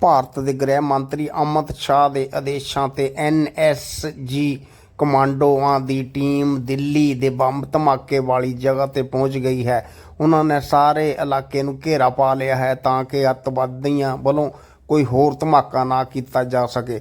ਭਾਰਤ ਦੇ ਗ੍ਰਹਿ ਮੰਤਰੀ ਅਮਿਤ ਸ਼ਾਹ ਦੇ ਆਦੇਸ਼ਾਂ ਤੇ ਐਨਐਸਜੀ ਕਮਾਂਡੋਆਂ ਦੀ ਟੀਮ ਦਿੱਲੀ ਦੇ ਬੰਬ ਧਮਾਕੇ ਵਾਲੀ ਜਗ੍ਹਾ ਤੇ ਪਹੁੰਚ ਗਈ ਹੈ। ਉਹਨਾਂ ਨੇ ਸਾਰੇ ਇਲਾਕੇ ਨੂੰ ਘੇਰਾ ਪਾ ਲਿਆ ਹੈ ਤਾਂ ਕਿ ਅੱਤਵਾਦੀਆਂ ਵੱਲੋਂ ਕੋਈ ਹੋਰ ਧਮਾਕਾ ਨਾ ਕੀਤਾ ਜਾ ਸਕੇ।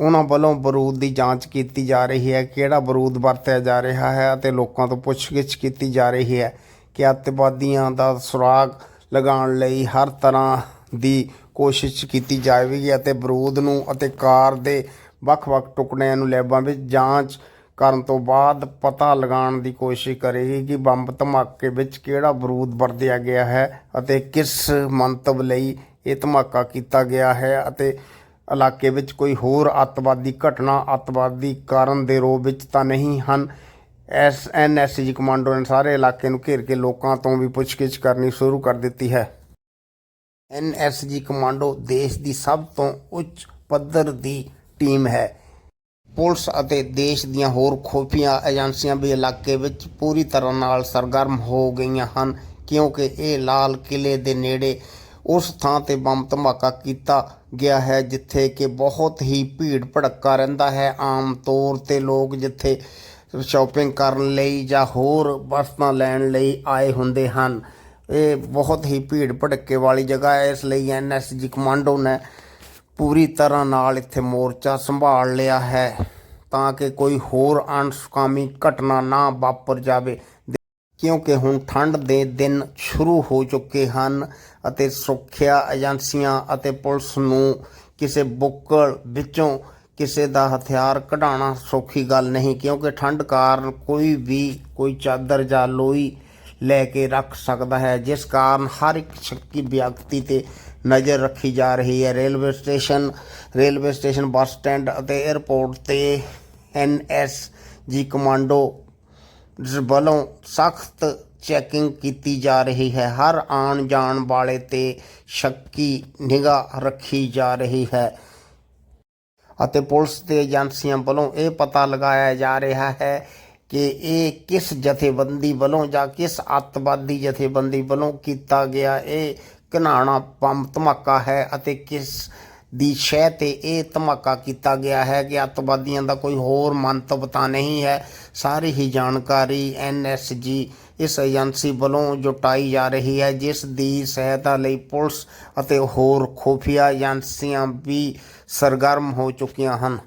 ਉਹਨਾਂ ਵੱਲੋਂ ਬਰੂਦ ਦੀ ਜਾਂਚ ਕੀਤੀ ਜਾ ਰਹੀ ਹੈ, ਕਿਹੜਾ ਬਰੂਦ ਵਰਤਿਆ ਜਾ ਰਿਹਾ ਹੈ ਅਤੇ ਲੋਕਾਂ ਤੋਂ ਪੁੱਛਗਿੱਛ ਕੀਤੀ ਜਾ ਰਹੀ ਹੈ ਕਿ ਅੱਤਵਾਦੀਆਂ ਦਾ ਸੁਰਾਗ ਲਗਾਉਣ ਲਈ ਹਰ ਤਰ੍ਹਾਂ ਦੀ ਕੋਸ਼ਿਸ਼ ਕੀਤੀ ਜਾਵੇਗੀ ਅਤੇ ਬਰੂਦ ਨੂੰ ਅਤੇ ਕਾਰ ਦੇ ਵੱਖ-ਵੱਖ ਟੁਕੜਿਆਂ ਨੂੰ ਲੈਬਾਂ ਵਿੱਚ ਜਾਂਚ ਕਰਨ ਤੋਂ ਬਾਅਦ ਪਤਾ ਲਗਾਉਣ ਦੀ ਕੋਸ਼ਿਸ਼ ਕਰੇਗੀ ਕਿ ਬੰਬ ਧਮਾਕੇ ਵਿੱਚ ਕਿਹੜਾ ਬਰੂਦ ਵਰਤਿਆ ਗਿਆ ਹੈ ਅਤੇ ਕਿਸ ਮੰਤਵ ਲਈ ਇਹ ਧਮਾਕਾ ਕੀਤਾ ਗਿਆ ਹੈ ਅਤੇ ਇਲਾਕੇ ਵਿੱਚ ਕੋਈ ਹੋਰ ਅੱਤਵਾਦੀ ਘਟਨਾ ਅੱਤਵਾਦੀ ਕਾਰਨ ਦੇ ਰੋਹ ਵਿੱਚ ਤਾਂ ਨਹੀਂ ਹਨ। ਐਸ ਐਨਐਸਜੀ ਕਮਾਂਡੋ ਨੇ ਸਾਰੇ ਇਲਾਕੇ ਨੂੰ ਘੇਰ ਕੇ ਲੋਕਾਂ ਤੋਂ ਵੀ ਪੁੱਛਗਿੱਛ ਕਰਨੀ ਸ਼ੁਰੂ ਕਰ ਦਿੱਤੀ ਹੈ। ਐਨਐਸਜੀ ਕਮਾਂਡੋ ਦੇਸ਼ ਦੀ ਸਭ ਤੋਂ ਉੱਚ ਪੱਧਰ ਦੀ ਟੀਮ ਹੈ। ਪੁਲਿਸ ਅਤੇ ਦੇਸ਼ ਦੀਆਂ ਹੋਰ ਖੁਫੀਆ ਏਜੰਸੀਆਂ ਵੀ ਇਲਾਕੇ ਵਿੱਚ ਪੂਰੀ ਤਰ੍ਹਾਂ ਨਾਲ ਸਰਗਰਮ ਹੋ ਗਈਆਂ ਹਨ, ਕਿਉਂਕਿ ਇਹ ਲਾਲ ਕਿਲੇ ਦੇ ਨੇੜੇ ਉਸ ਥਾਂ ਤੇ ਬੰਬ ਧਮਾਕਾ ਕੀਤਾ ਗਿਆ ਹੈ, ਜਿੱਥੇ ਕਿ ਬਹੁਤ ਹੀ ਭੀੜ ਭੜੱਕਾ ਰਹਿੰਦਾ ਹੈ। ਆਮ ਤੌਰ ਤੇ ਲੋਕ ਜਿੱਥੇ ਸ਼ਾਪਿੰਗ ਕਰਨ ਲਈ ਜਾਂ ਹੋਰ ਵਸਤਾਂ ਲੈਣ ਲਈ ਆਏ ਹੁੰਦੇ ਹਨ। ਇਹ ਬਹੁਤ ਹੀ ਭੀੜ ਭੜੱਕੇ ਵਾਲੀ ਜਗ੍ਹਾ ਹੈ। ਇਸ ਲਈ ਐਨਐਸਜੀ ਕਮਾਂਡੋ ਨੇ ਪੂਰੀ ਤਰ੍ਹਾਂ ਨਾਲ ਇੱਥੇ ਮੋਰਚਾ ਸੰਭਾਲ ਲਿਆ ਹੈ ਤਾਂ ਕਿ ਕੋਈ ਹੋਰ ਅਣਸੁਖਾਵੀ ਘਟਨਾ ਨਾ ਵਾਪਰ ਜਾਵੇ। ਕਿਉਂਕਿ ਹੁਣ ਠੰਡ ਦੇ ਦਿਨ ਸ਼ੁਰੂ ਹੋ ਚੁੱਕੇ ਹਨ ਅਤੇ ਸੁਰੱਖਿਆ ਏਜੰਸੀਆਂ ਅਤੇ ਪੁਲਿਸ ਨੂੰ ਕਿਸੇ ਬੁੱਕਲ ਵਿੱਚੋਂ ਕਿਸੇ ਦਾ ਹਥਿਆਰ ਕਢਾਉਣਾ ਸੌਖੀ ਗੱਲ ਨਹੀਂ, ਕਿਉਂਕਿ ਠੰਡ ਕਾਰਨ ਕੋਈ ਵੀ ਕੋਈ ਚਾਦਰ ਜਾਂ ਲੋਈ ਲੈ ਕੇ ਰੱਖ ਸਕਦਾ ਹੈ, ਜਿਸ ਕਾਰਨ ਹਰ ਇੱਕ ਸ਼ੱਕੀ ਵਿਅਕਤੀ ਤੇ ਨਜ਼ਰ ਰੱਖੀ ਜਾ ਰਹੀ ਹੈ। Railway station railway station bus stand ਅਤੇ 에ਅਰਪੋਰਟ ਤੇ ਐਨਐਸ ਜੀ ਕਮਾਂਡੋ ਵੱਲੋਂ ਸਖਤ ਚੈਕਿੰਗ ਕੀਤੀ ਜਾ ਰਹੀ ਹੈ। ਹਰ ਆਉਣ ਜਾਣ ਵਾਲੇ ਤੇ ਸ਼ੱਕੀ ਨਿਗਾਹ ਰੱਖੀ ਜਾ ਰਹੀ ਹੈ ਅਤੇ ਪੁਲਿਸ ਦੇ ਏਜੰਸੀਆਂ ਵੱਲੋਂ ਇਹ ਪਤਾ ਲਗਾਇਆ ਜਾ ਰਿਹਾ ਹੈ ਕਿ ਇਹ ਕਿਸ ਜਥੇਬੰਦੀ ਵੱਲੋਂ ਜਾਂ ਕਿਸ ਅੱਤਵਾਦੀ ਜਥੇਬੰਦੀ ਵੱਲੋਂ ਕੀਤਾ ਗਿਆ ਇਹ ਘਨਾਣਾ ਬੰਬ ਧਮਾਕਾ ਹੈ ਅਤੇ ਕਿਸ ਦੀ ਸ਼ਹਿ ਤੇ ਇਹ ਧਮਾਕਾ ਕੀਤਾ ਗਿਆ ਹੈ ਕਿ ਅੱਤਵਾਦੀਆਂ ਦਾ ਕੋਈ ਹੋਰ ਮੰਤਵ ਤਾਂ ਨਹੀਂ ਹੈ। ਸਾਰੀ ਹੀ ਜਾਣਕਾਰੀ ਐਨਐਸਜੀ ਇਸ ਏਜੰਸੀ ਵੱਲੋਂ ਜੁਟਾਈ ਜਾ ਰਹੀ ਹੈ, ਜਿਸ ਦੀ ਸਹਾਇਤਾ ਲਈ ਪੁਲਿਸ ਅਤੇ ਹੋਰ ਖੁਫੀਆ ਏਜੰਸੀਆਂ ਵੀ ਸਰਗਰਮ ਹੋ ਚੁੱਕੀਆਂ ਹਨ।